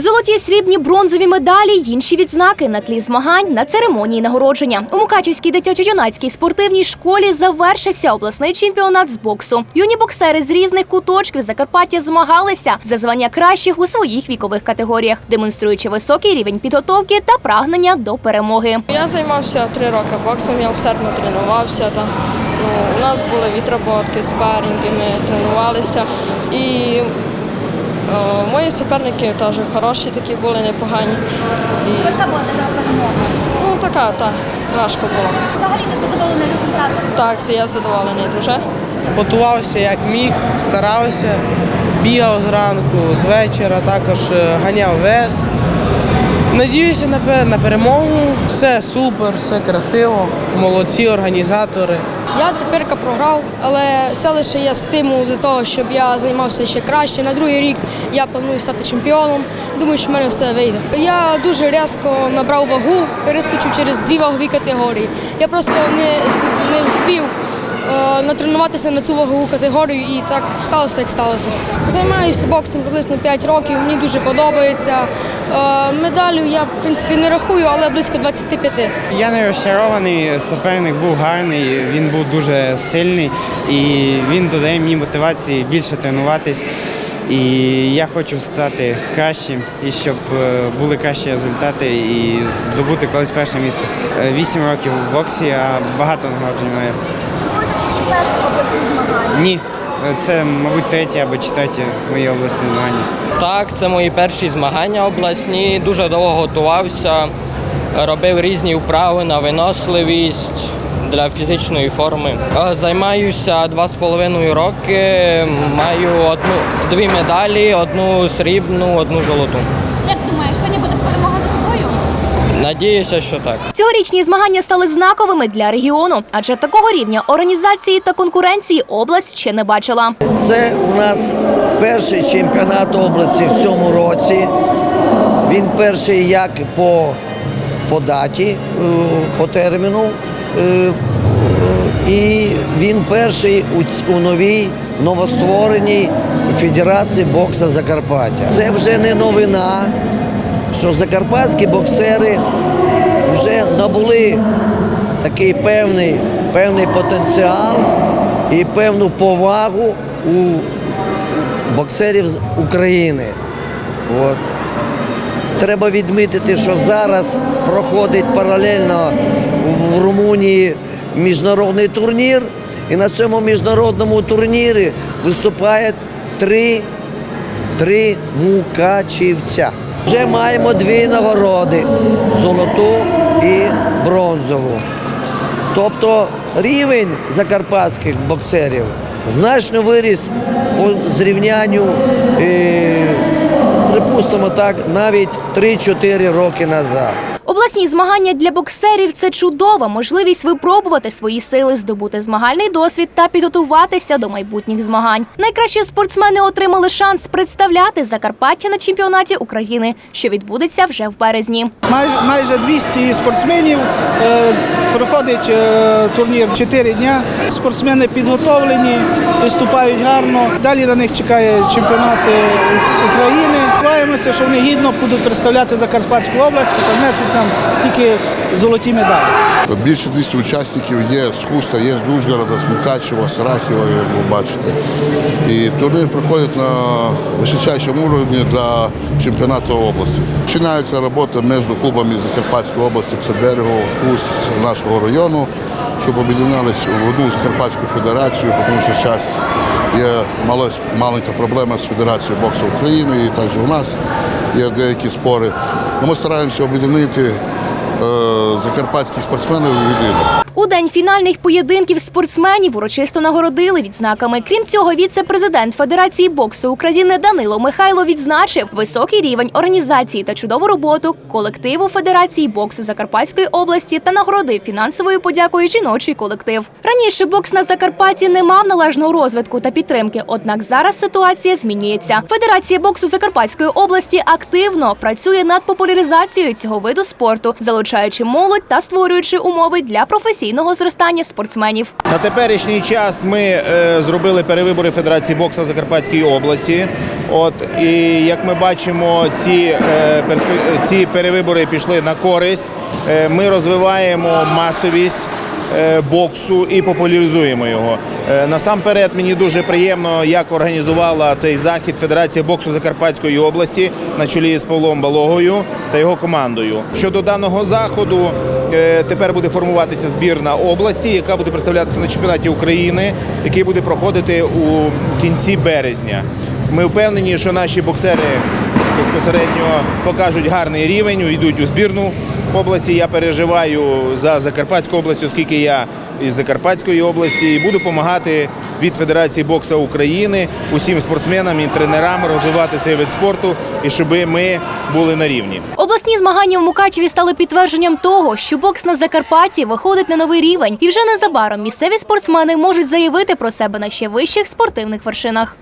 Золоті, срібні, бронзові медалі, інші відзнаки на тлі змагань на церемонії нагородження. У Мукачівській дитячо-юнацькій спортивній школі завершився обласний чемпіонат з боксу. Юні боксери з різних куточків Закарпаття змагалися за звання кращих у своїх вікових категоріях, демонструючи високий рівень підготовки та прагнення до перемоги. Я займався три роки боксом, я усердно тренувався. Там. Ну, у нас були відработки, спарінги, ми тренувалися. І мої суперники теж хороші, такі були непогані. І, Важка була така перемога. ну, така, так, важко було. Взагалі ти задоволений результатом. Так, я задоволений дуже. Готувався як міг, старався, бігав зранку, з вечора, також е, ганяв вес. Надіюся на, на перемогу. Все супер, все красиво, молодці організатори. Я тепер програв, але це лише є стимул для того, щоб я займався ще краще. На другий рік я планую стати чемпіоном. Думаю, що в мене все вийде. Я дуже різко набрав вагу, перескочив через дві вагові категорії. Я просто не, з- не успів е, натренуватися на цю вагову категорію і так сталося, як сталося. Займаюся боксом приблизно 5 років, мені дуже подобається. Е, медалю я в принципі не рахую, але близько 25. Я не розчарований, суперник був гарний, він був дуже сильний і він додає мені мотивації більше тренуватись. І я хочу стати кращим і щоб е, були кращі результати і здобути колись перше місце. Е, Вісім років в боксі, а багато нагороджень маю. Перші обласні змагання? Ні, це, мабуть, третє або четверті мої області змагання. Так, це мої перші змагання обласні. Дуже довго готувався, робив різні вправи на виносливість для фізичної форми. Е, Займаюся два з половиною роки. Маю одну дві медалі, одну срібну, одну золоту. Надіюся, що так. Цьогорічні змагання стали знаковими для регіону, адже такого рівня організації та конкуренції область ще не бачила. Це у нас перший чемпіонат області в цьому році. Він перший як по, по даті, е, по терміну. е, І він перший у новій новоствореній Федерації бокса Закарпаття. Це вже не новина, що закарпатські боксери вже набули такий певний, певний потенціал і певну повагу у боксерів з України. От. Треба відмітити, що зараз проходить паралельно в Румунії міжнародний турнір, і на цьому міжнародному турнірі виступають три, три мукачівця. Вже маємо дві нагороди золоту і бронзову. Тобто рівень закарпатських боксерів значно виріс по зрівнянню, е, припустимо так, навіть 3-4 роки назад. Обласні змагання для боксерів це чудова можливість випробувати свої сили, здобути змагальний досвід та підготуватися до майбутніх змагань. Найкращі спортсмени отримали шанс представляти Закарпаття на чемпіонаті України, що відбудеться вже в березні. Майже, майже 200 спортсменів. Е, проходить е, турнір 4 дня. Спортсмени підготовлені, виступають гарно. Далі на них чекає чемпіонат е, України. Сподіваємося, що вони гідно будуть представляти Закарпатську область та внесуть нам тільки золоті медалі. Більше 200 учасників є з Хуста, є з Ужгорода, з Мукачева, з як ви бачите. І турнір проходить на височайшому рівні для чемпіонату області. Починається робота між клубами Закарпатської області, це Берегово, Хуст нашого району, щоб об'єдналися в одну Закарпатську федерацію, тому що зараз є маленька проблема з Федерацією боксу України і також у нас є деякі спори. Ну, Ми стараємося об'єднати е, закарпатських спортсменів в єдине. У день фінальних поєдинків спортсменів урочисто нагородили відзнаками. Крім цього, віце-президент Федерації боксу України Данило Михайло відзначив високий рівень організації та чудову роботу колективу Федерації боксу Закарпатської області та нагородив фінансовою подякою жіночий колектив. Раніше бокс на Закарпатті не мав належного розвитку та підтримки. Однак зараз ситуація змінюється. Федерація боксу Закарпатської області активно працює над популяризацією цього виду спорту, залучаючи молодь та створюючи умови для професійного професійного зростання спортсменів. На теперішній час ми е, зробили перевибори Федерації бокса Закарпатської області. От і як ми бачимо, ці, е, ці перевибори пішли на користь. Е, ми розвиваємо масовість. Е, Боксу і популяризуємо його. Е, Насамперед мені дуже приємно, як організувала цей захід Федерація боксу Закарпатської області на чолі з Павлом Балогою та його командою. Щодо даного заходу, е, тепер буде формуватися збірна області, яка буде представлятися на чемпіонаті України, який буде проходити у кінці березня. Ми впевнені, що наші боксери безпосередньо покажуть гарний рівень, йдуть у збірну області. Я переживаю за Закарпатську область, оскільки я із Закарпатської області, і буду допомагати від Федерації боксу України усім спортсменам і тренерам розвивати цей вид спорту і щоб ми були на рівні. Обласні змагання в Мукачеві стали підтвердженням того, що бокс на Закарпатті виходить на новий рівень, і вже незабаром місцеві спортсмени можуть заявити про себе на ще вищих спортивних вершинах.